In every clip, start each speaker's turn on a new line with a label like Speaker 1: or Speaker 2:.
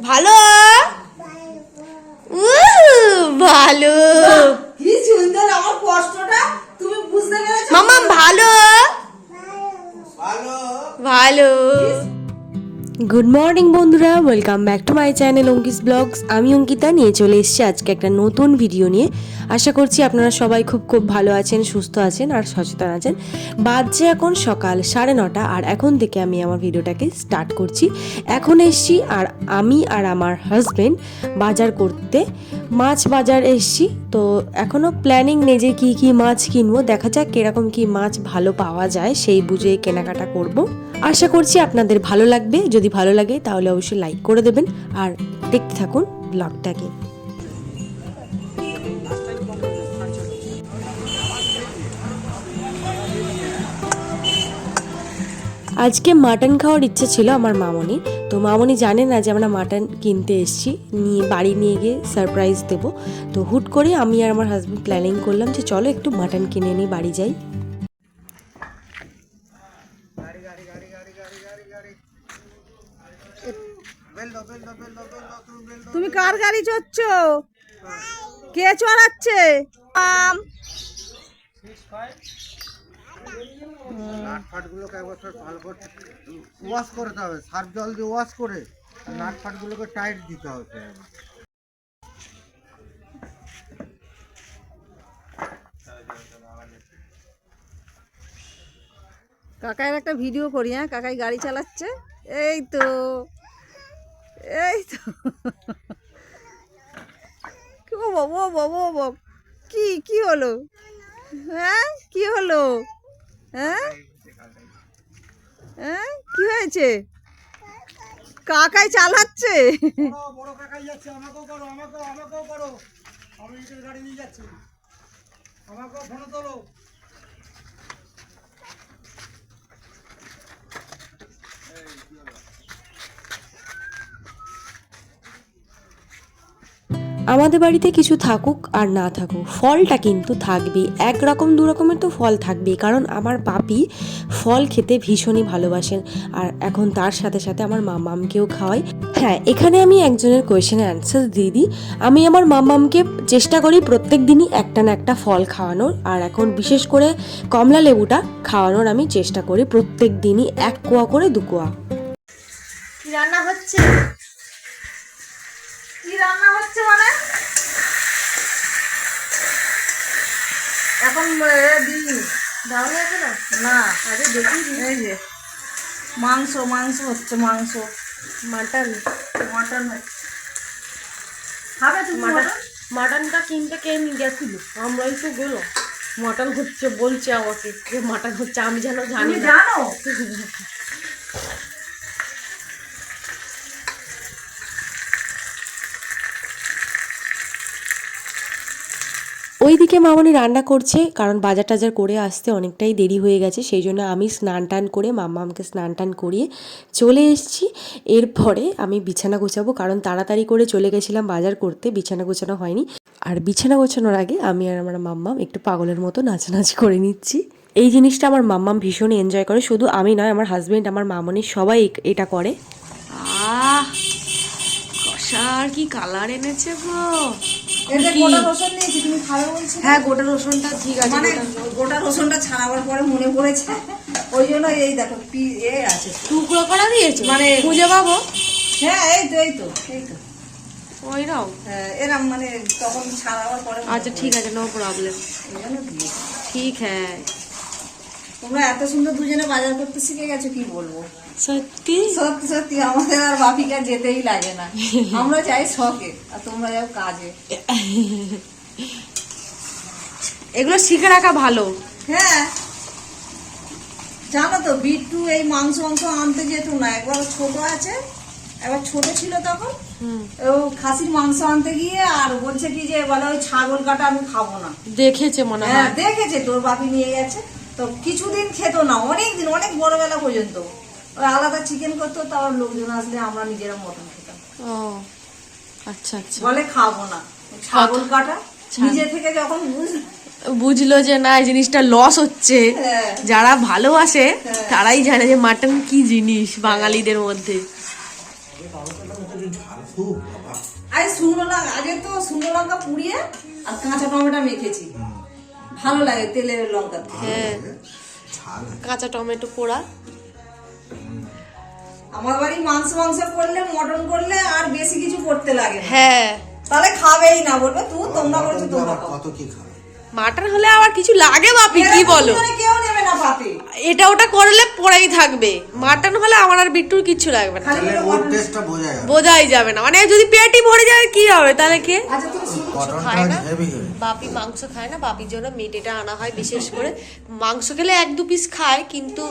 Speaker 1: ভালো good morning বন্ধুরা। Welcome back to my channel Ankis vlogs আমি অঙ্কিতা, নিয়ে চলে এসেছি আজকে একটা নতুন ভিডিও নিয়ে। আশা করছি আপনারা সবাই খুব খুব ভালো আছেন, সুস্থ আছেন আর সচেতন আছেন। বাজছে এখন সকাল সাড়ে নটা, আর এখন থেকে আমি আমার ভিডিওটাকে স্টার্ট করছি। এখন এসছি, আর আমি আর আমার হাজব্যান্ড বাজার করতে। মাছ বাজার এসছি, তো এখনও প্ল্যানিং নেই যে কী কী মাছ কিনবো। দেখা যাক কীরকম কী মাছ ভালো পাওয়া যায়, সেই বুঝে কেনাকাটা করব। আশা করছি আপনাদের ভালো লাগবে। যদি ভালো লাগে, তাহলে অবশ্যই লাইক করে দেবেন। আর দেখতে থাকুন ব্লগটাকে আজকে মাটন খাওয়ার ইচ্ছে ছিল আমার মামনি। তো মামনি জানে না যে আমরা মাটন কিনতে এসেছি। নিয়ে বাড়ি নিয়ে গিয়ে সারপ্রাইজ দেবো। তো হুট করে আমি আর আমার হাজব্যান্ড প্ল্যানিং করলাম যে চলো একটু মাটন কিনে নিই, বাড়ি যাই।
Speaker 2: তুমি কার গাড়ি চড়ছ? কে চড়াচ্ছে? আম।
Speaker 3: নাট একবার ভালো করে ওয়াশ করতে হবে সার্ফ জল দিয়ে ওয়াশ করে টাইট দিতে হবে
Speaker 2: কাকার একটা ভিডিও করি হ্যাঁ? কাকাই গাড়ি চালাচ্ছে। এই তো। এই তো। ও বাবু ও বাবু কি কি হলো? হ্যাঁ কি হলো? হ্যাঁ? হ্যাঁ কি হয়েছে? কাকাই চালাচ্ছে?
Speaker 3: বড় কাকাই যাচ্ছে আমাকেও করো আমাকেও আমাকেও করো আমি গাড়ি নিয়ে যাচ্ছি আমাকেও ফোন তোলো
Speaker 1: আমাদের বাড়িতে কিছু থাকুক আর না থাকুক, ফলটা কিন্তু থাকবেই। এক রকম দু রকমের তো ফল থাকবেই, কারণ আমার পাপি ফল খেতে ভীষণই ভালোবাসেন। আর এখন তার সাথে সাথে আমার মামামকেও খাওয়াই। হ্যাঁ এখানে আমি একজনের কোয়েশনের অ্যান্সার দিয়ে দিই। আমি আমার মামামকে চেষ্টা করি প্রত্যেক দিনই একটা না একটা ফল খাওয়ানোর। আর এখন বিশেষ করে কমলা লেবুটা খাওয়ানোর আমি চেষ্টা করি প্রত্যেক দিনই এক কোয়া করে দু কোয়া।
Speaker 2: রান্না হচ্ছে? রান্না হচ্ছে মানে? এখন দিই আছে না? না আগে দেখি এই যে মাংস মাংস হচ্ছে মাংস।
Speaker 1: মাটন।
Speaker 2: মটন খাবে তুমি
Speaker 1: মাটন? মাটনটা কিনতে কে নিয়ে গেছিল? আমরাই তো গেল মাটন হচ্ছে বলছে আমাকে মাটন হচ্ছে আমি যেন জানি
Speaker 2: জানো?
Speaker 1: ওইদিকে মামনি রান্না করছে, কারণ বাজার টাজার করে আসতে অনেকটাই দেরি হয়ে গেছে, সেই জন্য আমি স্নান টান করে মাম্মামকে স্নান টান করিয়ে চলে এসেছি। এরপরে আমি বিছানা গোছাবো, কারণ তাড়াতাড়ি করে চলে গেছিলাম বাজার করতে, বিছানা গোছানো হয়নি। আর বিছানা গোছানোর আগে আমি আর আমার মাম্মাম একটু পাগলের মতো নাচানাচি করে নিচ্ছি। এই জিনিসটা আমার মাম্মাম ভীষণ এনজয় করে, শুধু আমি নয়, আমার হাজবেন্ড আমার মামনি সবাই এটা করে। আহ! কি কালার এনেছে গো?
Speaker 2: এটা গোটা রসুন নিয়েছি তুমি খাবে বলছো?
Speaker 1: হ্যাঁ গোটা রসুনটা ঠিক আছে
Speaker 2: মানে
Speaker 1: গোটা-
Speaker 2: রসুনটা ছাড়াবার পরে মনে পড়েছে। ওই জন্য এই দেখো পি এ আছে।
Speaker 1: টুকরো করা দিয়েছ? মানে খুঁজে পাবো?
Speaker 2: হ্যাঁ এই তো এই তো এই তো।
Speaker 1: ওই
Speaker 2: হ্যাঁ, এরম মানে তখন ছাড়াবার পরে
Speaker 1: আচ্ছা ঠিক আছে নো প্রবলেম। ঠিক হ্যাঁ।
Speaker 2: তোমরা এত সুন্দর দুজনে বাজার করতে শিখে গেছো কি বলব?
Speaker 1: সত্যি?
Speaker 2: সত্যি সত্যি আমাদের আর বাপিকা যেতেই লাগে না। আমরা যাই শখে আর তোমরা যাও কাজে।
Speaker 1: এগুলো শিখে রাখা ভালো।
Speaker 2: হ্যাঁ। জানো তো বিট্টু এই মাংস মাংস আনতে যেত না একবার ছোট আছে একবার ছোট ছিল তখন ও খাসির মাংস আনতে গিয়ে আর বলছে কি যে বলে ওই ছাগল কাটা আমি খাব না।
Speaker 1: দেখেছে মনে
Speaker 2: হ্যাঁ
Speaker 1: হয়।
Speaker 2: দেখেছে তোর বাপি নিয়ে গেছে। তো কিছুদিন খেত না অনেক দিন অনেক বড়বেলা পর্যন্ত। ওই আলাদা চিকেন করতো তারপর লোকজন আসলে আমরা নিজেরা মটন খেতাম।
Speaker 1: ও আচ্ছা আচ্ছা।
Speaker 2: বলে খাব না। ছাগল কাটা নিজে থেকে যখন বুঝ-
Speaker 1: বুঝলো যে না এই জিনিসটা লস হচ্ছে।
Speaker 2: হ্যাঁ।
Speaker 1: যারা ভালোবাসে
Speaker 2: হ্যাঁ।
Speaker 1: তারাই জানে যে মাটন কি জিনিস বাঙালিদের মধ্যে।
Speaker 2: শুকনো লঙ্কা আগে তো শুকনো লঙ্কা পুড়িয়ে আর কাঁচা টমেটো মেখেছি। ভালো লাগে তেলের লঙ্কা
Speaker 4: হ্যাঁ। কাঁচা টমেটো পোড়া।
Speaker 2: আমার বাড়ি মাংস মাংস করলে মটন করলে আর বেশি কিছু করতে লাগে
Speaker 4: হ্যাঁ।
Speaker 2: তাহলে খাবেই না বলবে তুই তোমরা
Speaker 3: বলছো
Speaker 2: করছ তোমরা
Speaker 3: কত কি খাবে?
Speaker 4: মাটন হলে আবার কিছু লাগে বাপি কি বলো? এটা ওটা করলে পড়াই থাকবে। মাটন হলে আমার আর বিট্টুর কিচ্ছু লাগবে না। বোঝাই যাবে না। মানে যদি পেটই ভরে যায় কি হবে? তাহলে কে?
Speaker 2: আচ্ছা
Speaker 4: খায় না? বাপি মাংস খায় না? বাপির জন্য মেটেটা আনা হয় বিশেষ করে। মাংস খেলে এক দু পিস খায় কিন্তু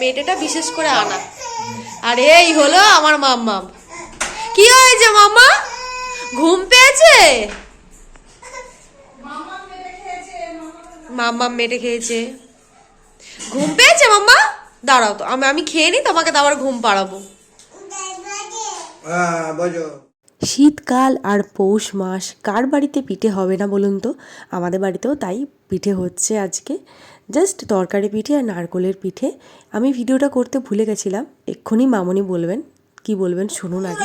Speaker 4: মেটেটা বিশেষ করে আনা। আর এই হলো আমার মাম্মাম। কি হয়েছে মাম্মা ঘুম পেয়েছে মাম্মা মেটে খেয়েছে। ঘুম পেয়েছে মাম্মা? দাঁড়াও তো আমি আমি খেয়ে নিই তোমাকে তো আবার ঘুম পাড়াবো।
Speaker 3: হ্যাঁ
Speaker 4: শীতকাল আর পৌষ মাস কার বাড়িতে পিঠে হবে না বলুন তো? আমাদের বাড়িতেও তাই পিঠে হচ্ছে আজকে। জাস্ট তরকারি পিঠে আর নারকলের পিঠে। আমি ভিডিওটা করতে ভুলে গেছিলাম এক্ষুনি মামনি বলবেন কি বলবেন শুনুন আগে।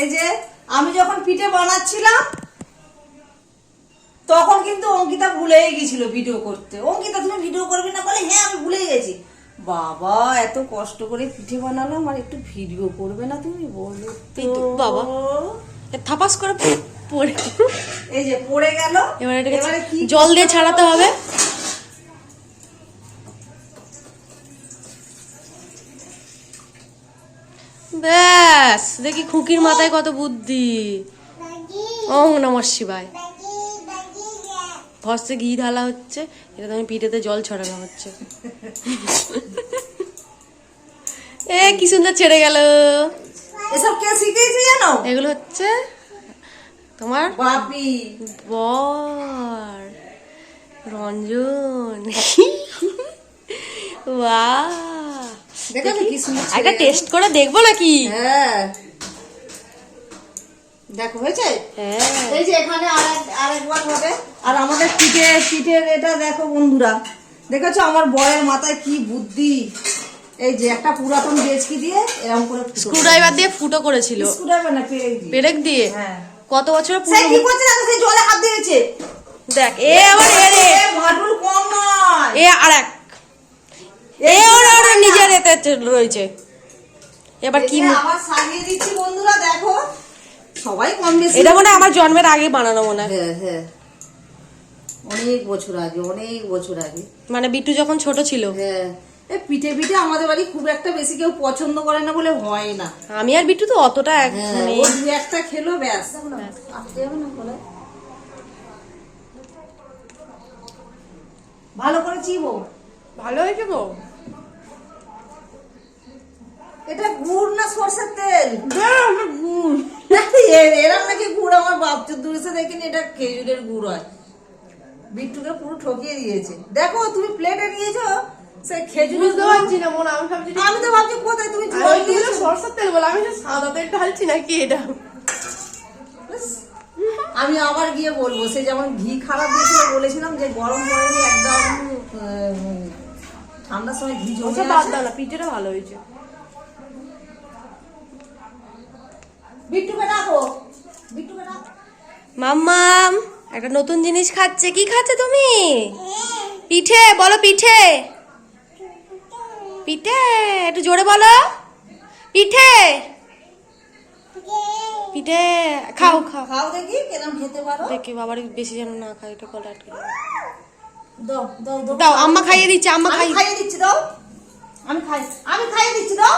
Speaker 2: এই যে আমি যখন পিঠে বানাচ্ছিলাম তখন কিন্তু অঙ্কিতা ভুলেই গেছিল ভিডিও করতে। অঙ্কিতা তুমি ভিডিও করবে না বলে? হ্যাঁ আমি ভুলে গেছি। বাবা এত কষ্ট করে পিঠে বানালাম আর একটু ভিডিও করবে না তুমি? বলো
Speaker 4: বাবা। থাপাস করে পড়ে
Speaker 2: এই যে পড়ে গেল।
Speaker 4: এবার এটাকে
Speaker 2: কি
Speaker 4: জল দিয়ে ছাড়াতে হবে? ব্যাস দেখি খুকির মাথায় কত বুদ্ধি। ওং নমঃ শিবায়। ভস্তে ঘি ঢালা হচ্ছে এটা তো আমি পিঠেতে জল ছড়ানো হচ্ছে। এ কি সুন্দর ছেড়ে গেল।
Speaker 2: এসব কে শিখেছে জানো?
Speaker 4: এগুলো হচ্ছে তোমার
Speaker 2: বাপি।
Speaker 4: বর রঞ্জন। বাহ।
Speaker 2: দেখো কি সুন্দর ছেড়ে
Speaker 4: টেস্ট করে দেখব নাকি?
Speaker 2: হ্যাঁ। দেখো হয়েছে?
Speaker 4: হ্যাঁ।
Speaker 2: এই যে এখানে আরেকবার হবে। আর আমাদের পিঠে পিঠের এটা দেখো বন্ধুরা। দেখেছ আমার বরের মাথায় কি বুদ্ধি? এই যে একটা পুরাতন ডেচকি দিয়ে এরকম করে
Speaker 4: স্ক্রুড্রাইভার দিয়ে ফুটো করেছিল।
Speaker 2: স্ক্রুড্রাইভার না পেরেক দিয়ে।
Speaker 4: পেরেক দিয়ে?
Speaker 2: হ্যাঁ।
Speaker 4: কত বছর
Speaker 2: সেই কি করছে জানো সেই জলে হাত দিয়েছে।
Speaker 4: দেখ এ আবার এ রে।
Speaker 2: এ কম নয়।
Speaker 4: এ আর এক। এ ওর ওর নিজের এতে রয়েছে। এবার কি
Speaker 2: আবার সাজিয়ে দিচ্ছি বন্ধুরা সবাই কম বেশি।
Speaker 4: এটা মনে আমার জন্মের আগে বানানো মনে হয়।
Speaker 2: হ্যাঁ অনেক বছর আগে অনেক বছর আগে।
Speaker 4: মানে বিট্টু যখন ছোট ছিল।
Speaker 2: হ্যাঁ। এই পিঠে পিঠে আমাদের বাড়ি খুব একটা বেশি কেউ পছন্দ করে না বলে হয় না।
Speaker 4: আমি আর বিট্টু তো অতটা
Speaker 2: হ্যাঁ,
Speaker 4: মানে
Speaker 2: দু একটা খেলো ব্যাস। ভালো করে চিবো
Speaker 4: ভালো হয়েছে গো।
Speaker 2: এটা গুড় না সরষের তেল? গুড়। এরম নাকি গুড়? আমার বাপ দূরে দেখিনি এটা খেজুরের গুড় হয়। বিট্টুকে পুরো ঠকিয়ে দিয়েছে। দেখো তুমি প্লেটে নিয়েছো সে
Speaker 5: বুঝতে পারছি না মনে আমি ভাবছি
Speaker 2: আমি তো ভাবছি কোথায় তুমি দিয়েছ
Speaker 5: সরষের তেল বলে আমি সাদা তেল ঢালছি নাকি এটা?
Speaker 2: আমি আবার গিয়ে বলব সে যেমন ঘি খারাপ দিয়েছিল বলেছিলাম যে গরম পড়েনি একদম ঠান্ডার সময় ঘি
Speaker 5: ওটা বাদ
Speaker 2: আছে।
Speaker 5: দাও না পিঠেটা ভালো হয়েছে।
Speaker 2: বিট্টুকে ডাকো বিট্টুকে ডাকো
Speaker 4: মাম্মাম একটা নতুন জিনিস খাচ্ছে। কি খাচ্ছে তুমি? পিঠে বলো পিঠে। পিঠে একটু জোরে বলো। পিঠে। পিঠে। খাও খাও।
Speaker 2: খাও দেখি কেরম খেতে পারো।
Speaker 4: দেখি বাবার বেশি যেন না খাই এটা কলে আটকে
Speaker 2: দাও দাও দাও।
Speaker 4: আম্মা খাইয়ে দিচ্ছে আম্মা
Speaker 2: আমি
Speaker 4: খাই
Speaker 2: খাইয়ে দিচ্ছি দাও। আমি খাই আমি খাইয়ে দিচ্ছি দাও।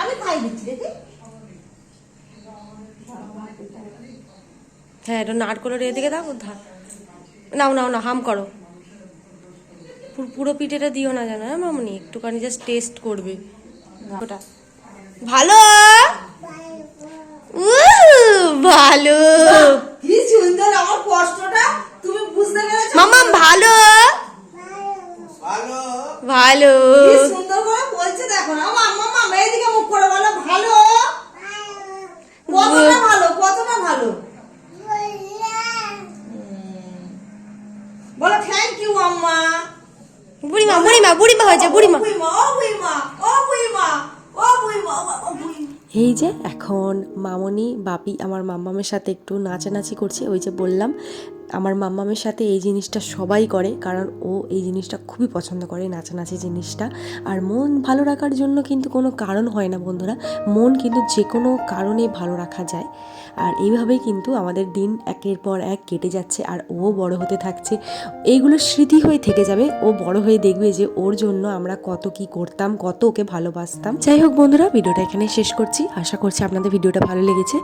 Speaker 2: আমি খাইয়ে দিচ্ছি দেখি।
Speaker 4: হ্যাঁ এটা নারকলের এদিকে দাও নাও নাও না হাম করো। পুরো- পিঠেটা দিও না জানো হ্যাঁ মামনি? একটুখানি জাস্ট টেস্ট করবে। ওটা। ভালো? ভালো।
Speaker 2: কি সুন্দর আমার কষ্টটা তুমি বুঝতে পেরেছ?
Speaker 4: মামা ভালো?
Speaker 3: ভালো।
Speaker 4: ভালো।
Speaker 2: কি সুন্দর করে বলছে দেখো আমার মামা মুখ করে বলো ভালো। কতটা বুড়িমা।
Speaker 1: এই যে এখন মামনি বাপি আমার মাম্মামের সাথে একটু নাচানাচি করছে ওই যে বললাম আমার মাম্মামের সাথে এই জিনিসটা সবাই করে, কারণ ও এই জিনিসটা খুবই পছন্দ করে, নাচানাচি জিনিসটা। আর মন ভালো রাখার জন্য কিন্তু কোনো কারণ হয় না বন্ধুরা। মন কিন্তু যে কোনো কারণে ভালো রাখা যায়। আর এইভাবেই কিন্তু আমাদের দিন একের পর এক কেটে যাচ্ছে, আর ও বড় হতে থাকছে। এইগুলো স্মৃতি হয়ে থেকে যাবে। ও বড় হয়ে দেখবে যে ওর জন্য আমরা কত কি করতাম, কত ওকে ভালোবাসতাম। যাই হোক বন্ধুরা, ভিডিওটা এখানে শেষ করছি। আশা করছি আপনাদের ভিডিওটা ভালো লেগেছে।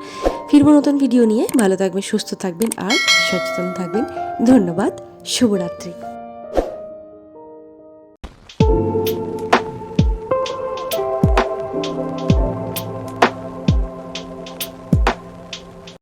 Speaker 1: ফিরবো নতুন ভিডিও নিয়ে। ভালো থাকবেন, সুস্থ থাকবেন, আর সচেতন থাকবেন। ধন্যবাদ। শুভরাত্রি।